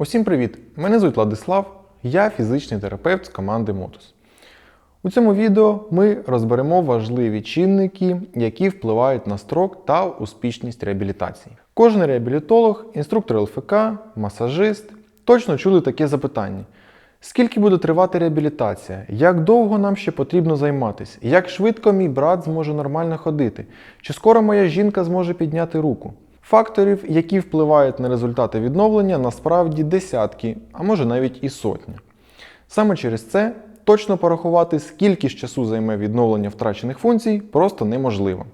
Усім привіт! Мене звуть Владислав, я фізичний терапевт з команди Motus. У цьому відео ми розберемо важливі чинники, які впливають на строк та успішність реабілітації. Кожен реабілітолог, інструктор ЛФК, масажист точно чули таке запитання: скільки буде тривати реабілітація? Як довго нам ще потрібно займатися? Як швидко мій брат зможе нормально ходити? Чи скоро моя жінка зможе підняти руку? Факторів, які впливають на результати відновлення, насправді десятки, а може навіть і сотні. Саме через це точно порахувати, скільки ж часу займе відновлення втрачених функцій, просто неможливо.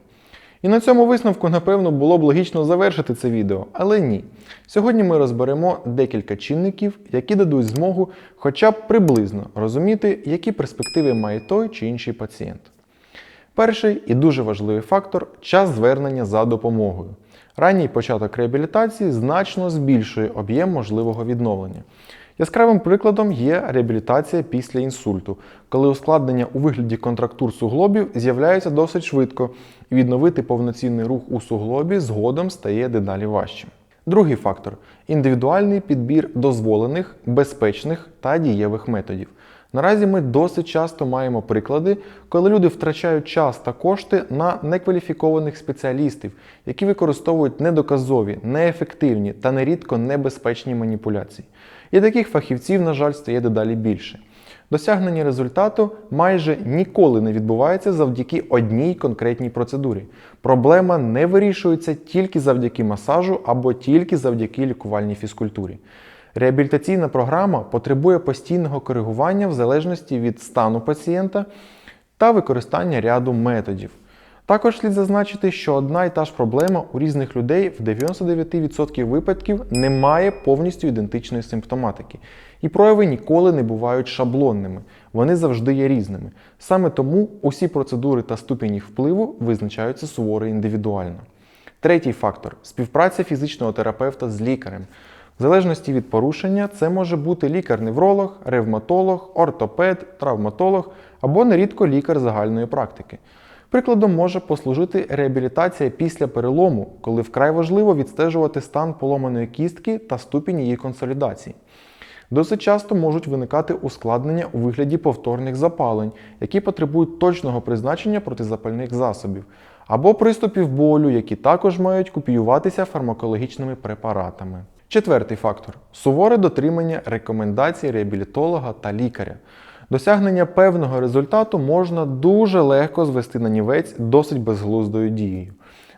І на цьому висновку, напевно, було б логічно завершити це відео, але ні. Сьогодні ми розберемо декілька чинників, які дадуть змогу хоча б приблизно розуміти, які перспективи має той чи інший пацієнт. Перший і дуже важливий фактор час звернення за допомогою. Ранній початок реабілітації значно збільшує об'єм можливого відновлення. Яскравим прикладом є реабілітація після інсульту, коли ускладнення у вигляді контрактур суглобів з'являються досить швидко, і відновити повноцінний рух у суглобі згодом стає дедалі важчим. Другий фактор індивідуальний підбір дозволених, безпечних та дієвих методів. Наразі ми досить часто маємо приклади, коли люди втрачають час та кошти на некваліфікованих спеціалістів, які використовують недоказові, неефективні та нерідко небезпечні маніпуляції. І таких фахівців, на жаль, стає дедалі більше. Досягнення результату майже ніколи не відбувається завдяки одній конкретній процедурі. Проблема не вирішується тільки завдяки масажу або тільки завдяки лікувальній фізкультурі. Реабілітаційна програма потребує постійного коригування в залежності від стану пацієнта та використання ряду методів. Також слід зазначити, що одна і та ж проблема у різних людей в 99% випадків не має повністю ідентичної симптоматики. І прояви ніколи не бувають шаблонними, вони завжди є різними. Саме тому усі процедури та ступінь їх впливу визначаються суворо індивідуально. Третій фактор співпраця фізичного терапевта з лікарем. В залежності від порушення це може бути лікар-невролог, ревматолог, ортопед, травматолог або нерідко лікар загальної практики. Прикладом може послужити реабілітація після перелому, коли вкрай важливо відстежувати стан поломаної кістки та ступінь її консолідації. Досить часто можуть виникати ускладнення у вигляді повторних запалень, які потребують точного призначення протизапальних засобів, або приступів болю, які також мають копіюватися фармакологічними препаратами. Четвертий фактор суворе дотримання рекомендацій реабілітолога та лікаря. Досягнення певного результату можна дуже легко звести на нівець досить безглуздою дією.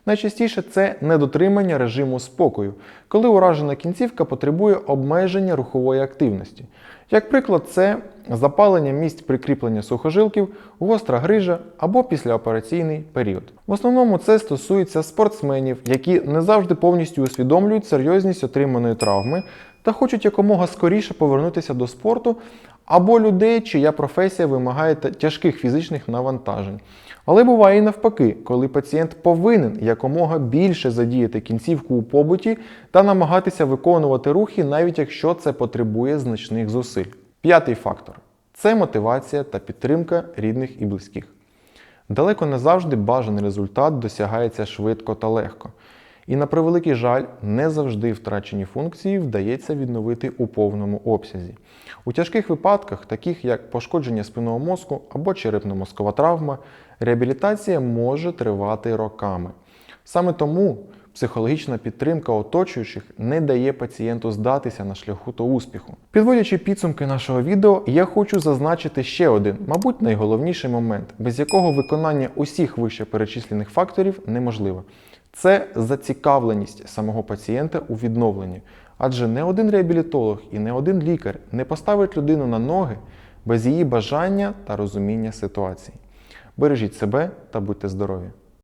Найчастіше це недотримання режиму спокою, коли уражена кінцівка потребує обмеження рухової активності. Як приклад, це запалення місць прикріплення сухожилків, гостра грижа або післяопераційний період. В основному це стосується спортсменів, які не завжди повністю усвідомлюють серйозність отриманої травми та хочуть якомога скоріше повернутися до спорту, або людей, чия професія вимагає тяжких фізичних навантажень. Але буває і навпаки, коли пацієнт повинен якомога більше задіяти кінцівку у побуті та намагатися виконувати рухи, навіть якщо це потребує значних зусиль. П'ятий фактор це мотивація та підтримка рідних і близьких. Далеко не завжди бажаний результат досягається швидко та легко. І на превеликий жаль, не завжди втрачені функції вдається відновити у повному обсязі. У тяжких випадках, таких як пошкодження спинного мозку або черепно-мозкова травма, реабілітація може тривати роками. Саме тому психологічна підтримка оточуючих не дає пацієнту здатися на шляху до успіху. Підводячи підсумки нашого відео, я хочу зазначити ще один, мабуть, найголовніший момент, без якого виконання усіх вище перечислених факторів неможливо. Це зацікавленість самого пацієнта у відновленні, адже не один реабілітолог і не один лікар не поставить людину на ноги без її бажання та розуміння ситуації. Бережіть себе та будьте здорові!